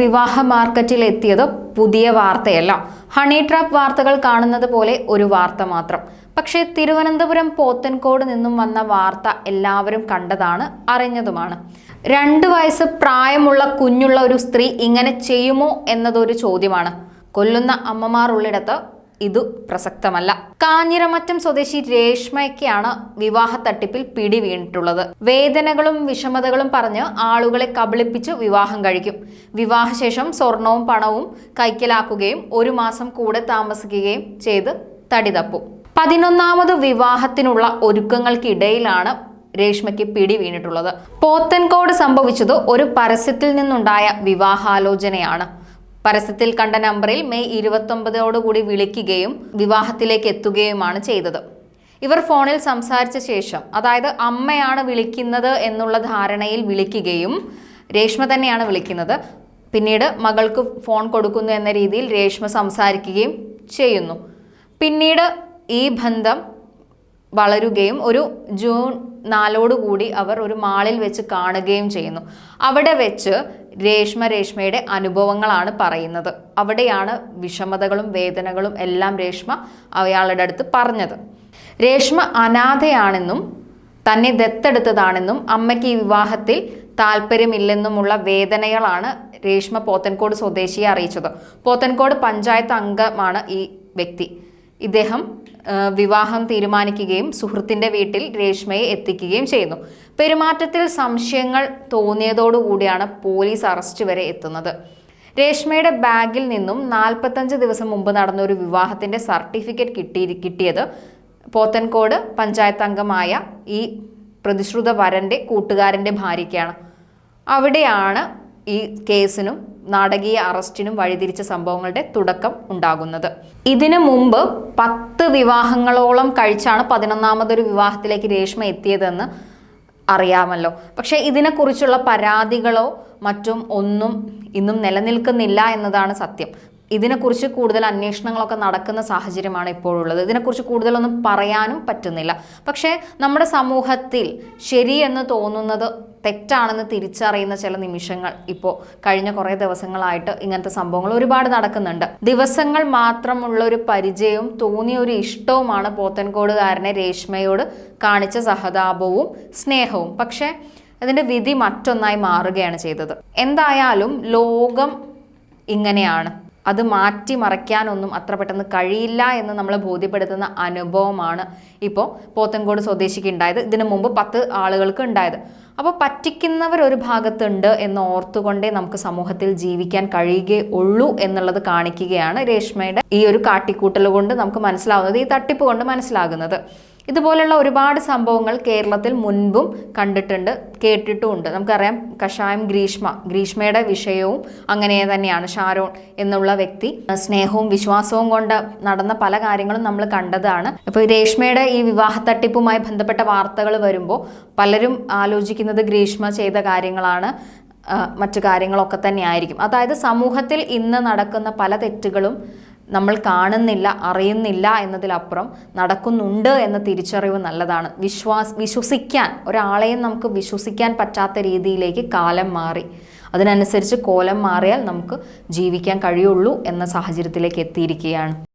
വിവാഹ മാർക്കറ്റിൽ എത്തിയത് പുതിയ വാർത്തയല്ല. ഹണി ട്രാപ്പ് വാർത്തകൾ കാണുന്നത് പോലെ ഒരു വാർത്ത മാത്രം. പക്ഷേ തിരുവനന്തപുരം പോത്തൻകോട് നിന്നും വന്ന വാർത്ത എല്ലാവരും കണ്ടതാണ് അറിഞ്ഞതുമാണ്. രണ്ട് വയസ്സ് പ്രായമുള്ള കുഞ്ഞുള്ള ഒരു സ്ത്രീ ഇങ്ങനെ ചെയ്യുമോ എന്നതൊരു ചോദ്യമാണ്. കൊല്ലുന്ന അമ്മമാർ ഉള്ളിടത്ത് ഇതു പ്രസക്തമല്ല. കാഞ്ഞിരമറ്റം സ്വദേശി രേഷ്മയ്ക്കാണ് വിവാഹ തട്ടിപ്പിൽ പിടി വീണിട്ടുള്ളത് വേദനകളും വിഷമതകളും പറഞ്ഞ് ആളുകളെ കബളിപ്പിച്ച് വിവാഹം കഴിക്കും. വിവാഹശേഷം സ്വർണവും പണവും കൈക്കലാക്കുകയും ഒരു മാസം കൂടെ താമസിക്കുകയും ചെയ്ത് തടി തപ്പും പതിനൊന്നാമത് വിവാഹത്തിനുള്ള ഒരുക്കങ്ങൾക്കിടയിലാണ് രേഷ്മയ്ക്ക് പിടി വീണിട്ടുള്ളത് പോത്തൻകോട് സംഭവിച്ചത് ഒരു പരസ്യത്തിൽ നിന്നുണ്ടായ വിവാഹാലോചനയാണ്. പരസ്യത്തിൽ കണ്ട നമ്പറിൽ മെയ് ഇരുപത്തൊമ്പതോടുകൂടി വിളിക്കുകയും വിവാഹത്തിലേക്ക് എത്തുകയുമാണ് ചെയ്തത്. ഇവർ ഫോണിൽ സംസാരിച്ച ശേഷം അതായത് അമ്മയാണ് വിളിക്കുന്നത് എന്നുള്ള ധാരണയിൽ വിളിക്കുകയും രേഷ്മ തന്നെയാണ് വിളിക്കുന്നത്. പിന്നീട് മകൾക്ക് ഫോൺ കൊടുക്കുന്നു എന്ന രീതിയിൽ രേഷ്മ സംസാരിക്കുകയും ചെയ്യുന്നു. പിന്നീട് ഈ ബന്ധം വളരുകയും ഒരു ജൂൺ നാലോടുകൂടി അവർ ഒരു മാളിൽ വെച്ച് കാണുകയും ചെയ്യുന്നു. അവിടെ വെച്ച് രേഷ്മ രേഷ്മയുടെ അനുഭവങ്ങളാണ് പറയുന്നത്. അവിടെയാണ് വിഷമതകളും വേദനകളും എല്ലാം രേഷ്മ അയാളുടെ അടുത്ത് പറഞ്ഞത്. രേഷ്മ അനാഥയാണെന്നും തന്നെ ദത്തെടുത്തതാണെന്നും അമ്മയ്ക്ക് ഈ വിവാഹത്തിൽ താല്പര്യമില്ലെന്നുമുള്ള വേദനകളാണ് രേഷ്മ പോത്തൻകോട് സ്വദേശിയെ അറിയിച്ചത്. പോത്തൻകോട് പഞ്ചായത്ത് അംഗമാണ് ഈ വ്യക്തി. ഇദ്ദേഹം വിവാഹം തീരുമാനിക്കുകയും സുഹൃത്തിന്റെ വീട്ടിൽ രേഷ്മയെ എത്തിക്കുകയും ചെയ്യുന്നു. പെരുമാറ്റത്തിൽ സംശയങ്ങൾ തോന്നിയതോടുകൂടിയാണ് പോലീസ് അറസ്റ്റ് വരെ എത്തുന്നത്. രേഷ്മയുടെ ബാഗിൽ നിന്നും നാൽപ്പത്തഞ്ച് ദിവസം മുമ്പ് നടന്ന ഒരു വിവാഹത്തിന്റെ സർട്ടിഫിക്കറ്റ് കിട്ടി കിട്ടിയത് പോത്തൻകോട് പഞ്ചായത്ത് അംഗമായ ഈ പ്രതിശ്രുത വരന്റെ കൂട്ടുകാരന്റെ ഭാര്യയ്ക്കാണ്. അവിടെയാണ് ഈ കേസിനും നാടകീയ അറസ്റ്റിനും വഴിതിരിച്ച സംഭവങ്ങളുടെ തുടക്കം ഉണ്ടാകുന്നത്. ഇതിനു മുമ്പ് പത്ത് വിവാഹങ്ങളോളം കഴിച്ചാണ് പതിനൊന്നാമതൊരു വിവാഹത്തിലേക്ക് രേഷ്മ എത്തിയതെന്ന് അറിയാമല്ലോ. പക്ഷേ ഇതിനെക്കുറിച്ചുള്ള പരാതികളോ മറ്റും ഒന്നും ഇന്നും നിലനിൽക്കുന്നില്ല എന്നതാണ് സത്യം. ഇതിനെക്കുറിച്ച് കൂടുതൽ അന്വേഷണങ്ങളൊക്കെ നടക്കുന്ന സാഹചര്യമാണ് ഇപ്പോഴുള്ളത്. ഇതിനെക്കുറിച്ച് കൂടുതലൊന്നും പറയാനും പറ്റുന്നില്ല. പക്ഷേ നമ്മുടെ സമൂഹത്തിൽ ശരിയെന്ന് തോന്നുന്നത് തെറ്റാണെന്ന് തിരിച്ചറിയുന്ന ചില നിമിഷങ്ങൾ ഇപ്പോൾ കഴിഞ്ഞ കുറേ ദിവസങ്ങളായിട്ട് ഇങ്ങനത്തെ സംഭവങ്ങൾ ഒരുപാട് നടക്കുന്നുണ്ട്. ദിവസങ്ങൾ മാത്രമുള്ള ഒരു പരിചയവും തോന്നിയ ഒരു ഇഷ്ടവുമാണ് പോത്തൻകോടുകാരനെ രേഷ്മയോട് കാണിച്ച സഹതാപവും സ്നേഹവും. പക്ഷേ അതിന്റെ വിധി മറ്റൊന്നായി മാറുകയാണ് ചെയ്തത്. എന്തായാലും ലോകം ഇങ്ങനെയാണ്. അത് മാറ്റി മറയ്ക്കാനൊന്നും അത്ര പെട്ടെന്ന് കഴിയില്ല എന്ന് നമ്മളെ ബോധ്യപ്പെടുത്തുന്ന അനുഭവമാണ് ഇപ്പോൾ പോത്തൻകോട് സ്വദേശിക്ക് ഉണ്ടായത്. ഇതിനു മുമ്പ് പത്ത് ആളുകൾക്ക് ഉണ്ടായത്. അപ്പോൾ പറ്റിക്കുന്നവർ ഒരു ഭാഗത്തുണ്ട് എന്ന് ഓർത്തുകൊണ്ടേ നമുക്ക് സമൂഹത്തിൽ ജീവിക്കാൻ കഴിയുകയുള്ളൂ എന്നുള്ളത് കാണിക്കുകയാണ് രേഷ്മയുടെ ഈ ഒരു കാട്ടിക്കൂട്ടൽ കൊണ്ട് നമുക്ക് മനസ്സിലാവുന്നത് ഈ തട്ടിപ്പ് കൊണ്ട് മനസ്സിലാകുന്നത്. ഇതുപോലുള്ള ഒരുപാട് സംഭവങ്ങൾ കേരളത്തിൽ മുൻപും കണ്ടിട്ടുണ്ട് കേട്ടിട്ടുമുണ്ട്. നമുക്കറിയാം കഷായം ഗ്രീഷ്മ ഗ്രീഷ്മയുടെ വിഷയവും അങ്ങനെ തന്നെയാണ്. ഷാരോൺ എന്നുള്ള വ്യക്തി സ്നേഹവും വിശ്വാസവും കൊണ്ട് നടന്ന പല കാര്യങ്ങളും നമ്മൾ കണ്ടതാണ്. അപ്പോൾ രേഷ്മയുടെ ഈ വിവാഹ തട്ടിപ്പുമായി ബന്ധപ്പെട്ട വാർത്തകൾ വരുമ്പോൾ പലരും ആലോചിക്കുന്നത് ഗ്രീഷ്മ ചെയ്ത കാര്യങ്ങളാണ് മറ്റു കാര്യങ്ങളൊക്കെ തന്നെയായിരിക്കും. അതായത് സമൂഹത്തിൽ ഇന്ന് നടക്കുന്ന പല തെറ്റുകളും നമ്മൾ കാണുന്നില്ല അറിയുന്നില്ല എന്നതിലപ്പുറം നടക്കുന്നുണ്ട് എന്ന തിരിച്ചറിവ് നല്ലതാണ്. വിശ്വാസ് വിശ്വസിക്കാൻ ഒരാളെയും നമുക്ക് വിശ്വസിക്കാൻ പറ്റാത്ത രീതിയിലേക്ക് കാലം മാറി. അതിനനുസരിച്ച് കോലം മാറിയാൽ നമുക്ക് ജീവിക്കാൻ കഴിയുള്ളൂ എന്ന സാഹചര്യത്തിലേക്ക് എത്തിയിരിക്കുകയാണ്.